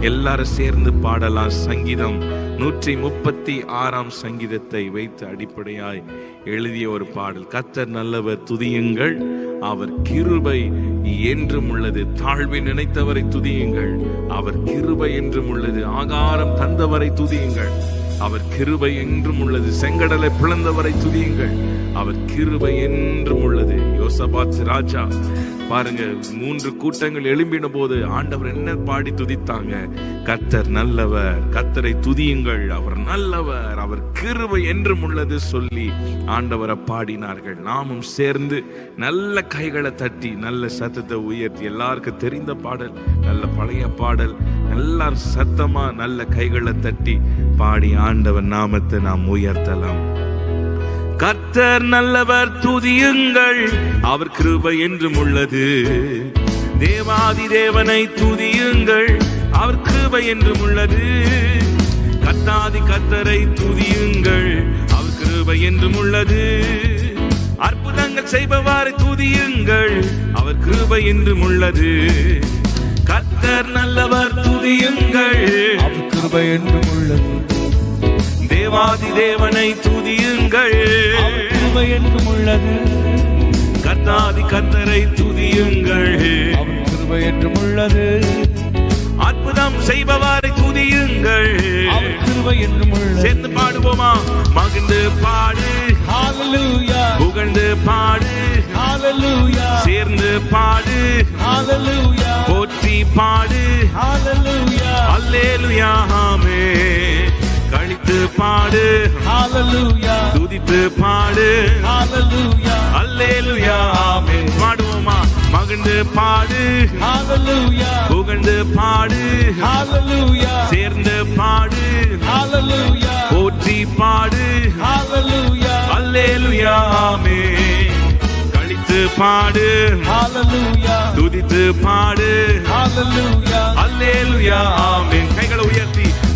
எல்லாரும் சேர்ந்து பாடலாம் சங்கீதம். நூற்றி முப்பத்தி ஆறாம் சங்கீதத்தை வைத்து அடிப்படையாய் எழுதிய ஒரு பாடல். கத்தர் நல்லவர் துதியுங்கள். அவர் கிருபை என்றும் உள்ளது. தாழ்வை நினைத்தவரை துதியுங்கள். அவர் கிருபை என்றும் உள்ளது. ஆகாரம் தந்தவரை துதியுங்கள். அவர் கிருபை என்றும் உள்ளது. செங்கடலை பிளந்தவரை துதியுங்கள். அவர் கிருபை என்றும் உள்ளது. யோசபாத் ராஜா பாருங்க மூன்று கூட்டங்கள் எழும்பின போது ஆண்டவர் என்ன பாடி துதித்தாங்க? கத்தர் நல்லவர் கத்தரை துதியுங்கள் அவர் நல்லவர் அவர் கிருவை என்றும் உள்ளது சொல்லி ஆண்டவரை பாடினார்கள். நாமும் சேர்ந்து நல்ல கைகளை தட்டி நல்ல சத்தத்தை உயர்த்தி எல்லாருக்கும் தெரிந்த பாடல் நல்ல பழைய பாடல் எல்லாரும் சத்தமா நல்ல கைகளை தட்டி பாடி ஆண்டவர் நாமத்தை நாம் உயர்த்தலாம். கர்த்தர் நல்லவர் துதியுங்கள். அவர் கிருபை என்றும் உள்ளது. தேவாதி தேவனை துதியுங்கள். அவர் கிருபை என்றும் உள்ளது. கத்தாதி கத்தரை துதியுங்கள். அவர் கிருபை என்றும் உள்ளது. அற்புதங்கள் செய்பவாறு துதியுங்கள். அவர் கிருபை என்றும் உள்ளது. கத்தர் நல்லவர் துதியுங்கள். அவர் கிருபை என்றும் உள்ளது. தேவாதி தேவனை துதியுங்கள். அவர் கிருபை என்றும் உள்ளது. கர்த்தாதி கர்த்தரை துதியுங்கள். அவர் கிருபை என்றும் உள்ளது. அற்புதம் செய்பவரை துதியுங்கள். அவர் கிருபை என்றும் உள்ளது. சேர்ந்து பாடுவோமா? மகிழ்ந்து பாடு. ஹalleluya. புகழ்ந்து பாடு. ஹalleluya. சேர்ந்து பாடு. ஹalleluya. போற்றி பாடு. ஹalleluya. அல்லேலுயா ஆமே கழித்து பாடு. துதித்து பாடு. அல்லேலுயா ஆமே பாடுவோமா? மகிழ்ந்து பாடு. புகழ்ந்து பாடு. சேர்ந்து பாடு. போற்றி பாடு. அல்லேலுயா ஆமே கழித்து பாடு. துதித்து பாடு. அல்லேலுயா ஆமே கைகளை உயர்த்தி.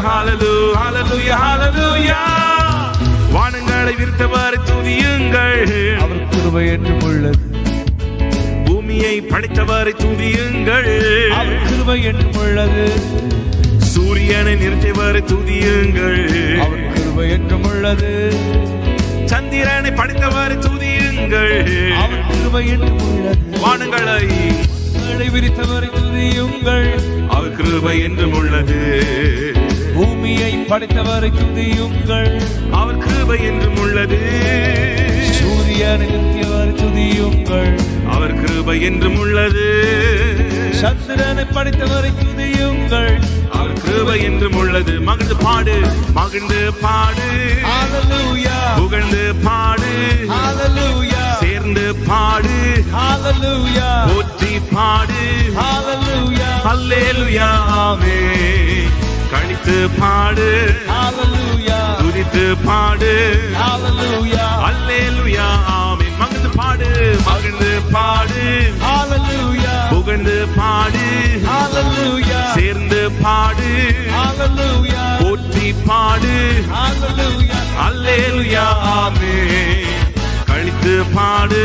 Hallelujah hallelujah hallelujah வானங்களை விரித்தவாறு துதியுங்கள். அவர் கிருபை என்றும் உள்ளது பூமியை படைத்தவாறு துதியுங்கள். அவர் கிருபை என்றும் உள்ளது சூரியனை நிறுத்தியவாறு துதியுங்கள். அவர் கிருபை என்றும் உள்ளது சந்திரனை படைத்தவாறு துதியுங்கள். அவர் கிருபை என்றும் உள்ளது வானங்களை வானங்களை விரித்தவரை துதியுங்கள். அவர் கிருபை என்றும் உள்ளது பூமியை படைத்தவரை துதியுங்கள். அவர் கிருபை என்றும் உள்ளது. சூரியனை நிறுத்தியவரை துதியுங்கள். அவர் கிருபை என்றும் உள்ளது. சந்திரனை படைத்தவரை துதியுங்கள். அவர் கிருபை என்றும் உள்ளது. மகிழ்ந்து பாடு மகிழ்ந்து பாடு. புகழ்ந்து பாடு. சேர்ந்து பாடு. போற்றி பாடு. அல்லேலுயா ஆமே கழித்து பாடு. துதித்து பாடு. அல்லேலுயா ஆமே மகிழ்ந்து பாடு மகிழ்ந்து பாடு. புகழ்ந்து பாடு. சேர்ந்து பாடு. போற்றி பாடு. அல்லேலுயா ஆமே கழித்து பாடு.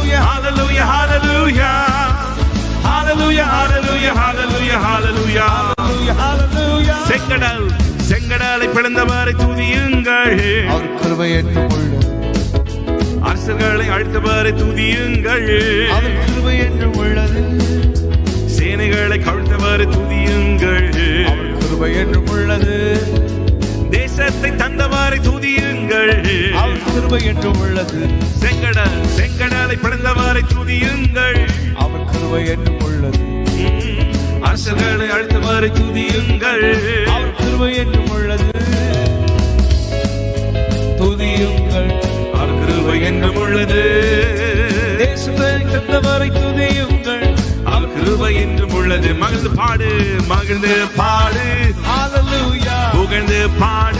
செங்கடல் செங்கடலை பிளந்தவரை துதியுங்கள். அவர் கிருபை ஏற்றுக்கொள்ளும். அரசர்களை அழுத்தவரை துதியுங்கள். அவர் கிருபை என்றும் உள்ளது சேனைகளை கவிழ்த்தவரை துதியுங்கள். அவர் கிருபை என்றும் தேசத்தை தந்தவரை துதியுங்கள். அவர் கிருபை என்றும் உள்ளது. செங்கடல் செங்கடலை பிறந்தவரை துதியுங்கள். அவர் கிருபை என்றும் உள்ளது. அரசர்களை அழுத்தவரை துதியுங்கள். அவர் கிருபை என்றும் உள்ளது. துதியுங்கள். அவர் கிருபை என்றும் உள்ளது. தேசத்தை தந்தவரை துதியுங்கள். அவர் கிருபை என்றும் உள்ளது. மகிழ்ந்து பாடு மகிழ்ந்து பாடு. புகழ்ந்து பாடு.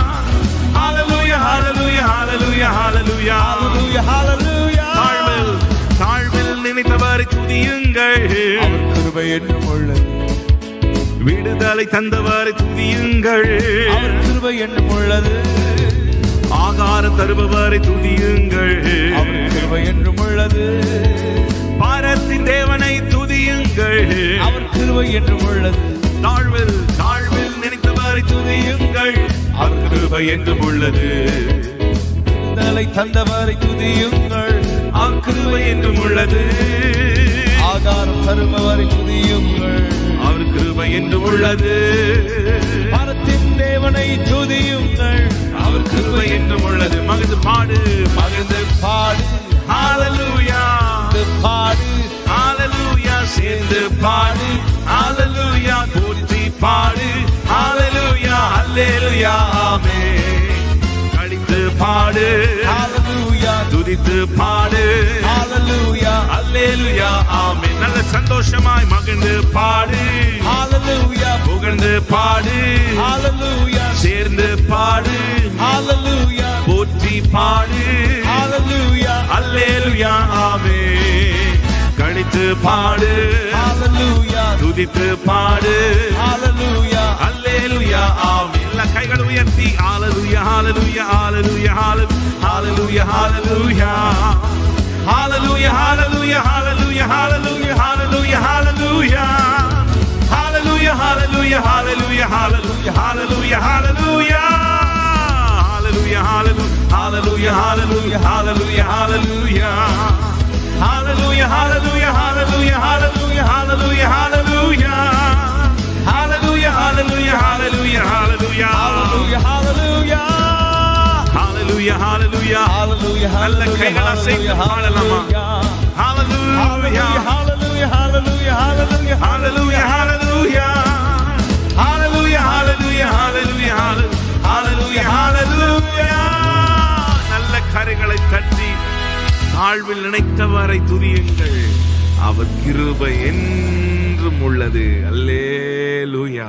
துதியுங்கள். அவர் கிருபை உள்ளது விடுதலை தந்தவரை துதியுங்கள். அவர் கிருபை என்றும் உள்ளது ஆகாரம் தருபவரை துதியுங்கள். அவர் கிருபை என்றும் உள்ளது பாரத்தின் தேவனை துதியுங்கள். அவர் கிருபை என்றும் உள்ளது தாழ்வில் தாழ்வில் நினைத்தவரை துதியுங்கள். அவர் கிருபை என்றும் உள்ளது விடுதலை தந்தவரை துதியுங்கள். கிருபை என்றும் உள்ளது. ஆதாரம் தருபவரை துதியுங்கள் அவர் கிருபை என்றும் உள்ளது. மரத்தின் தேவனை துதியுங்கள் அவர் கிருபை என்றும் உள்ளது. மகிழ்ந்து பாடு. மகிழ்ந்து பாடு. ஹalleluya பாடு. ஹalleluya சேர்ந்து பாடு. ஹalleluya போற்றி பாடு. ஹalleluya அல்லேலூயா கழித்து பாடு. துதித்து பாடு. ஹalleluya அல்லேலூயா ஆமென். நல்ல சந்தோஷமாய் மகிழ்ந்து பாடு. ஹalleluya புகழ்ந்து பாடு. ஹalleluya சேர்ந்து பாடு. ஹalleluya போற்றி பாடு. ஹalleluya அல்லேலூயா ஆமென். கழித்து பாடு. ஹalleluya துதித்து பாடு. ஹalleluya அல்லேலூயா ஆமென். கைகள் உயர்த்தி ஹalleluya ஹalleluya ஹalleluya ஹalleluya ஹalleluya ஹalleluya ஹalleluya ஹalleluya ஹalleluya ஹalleluya ஹalleluya ஹalleluya ஹalleluya ஹalleluya ஹalleluya ஹalleluya ஹalleluya ஹalleluya ஹalleluya ஹalleluya ஹalleluya ஹalleluya ஹalleluya ஹalleluya நல்ல கைகள் அசைத்து பாடலாமா ஹalleluya hallelujah hallelujah hallelujah நல்ல கரைகளை தட்டி தாழ்வில் நினைத்தவரை துதியுங்கள் அவர் கிருபை என்றும் உள்ளது அல்லேலூயா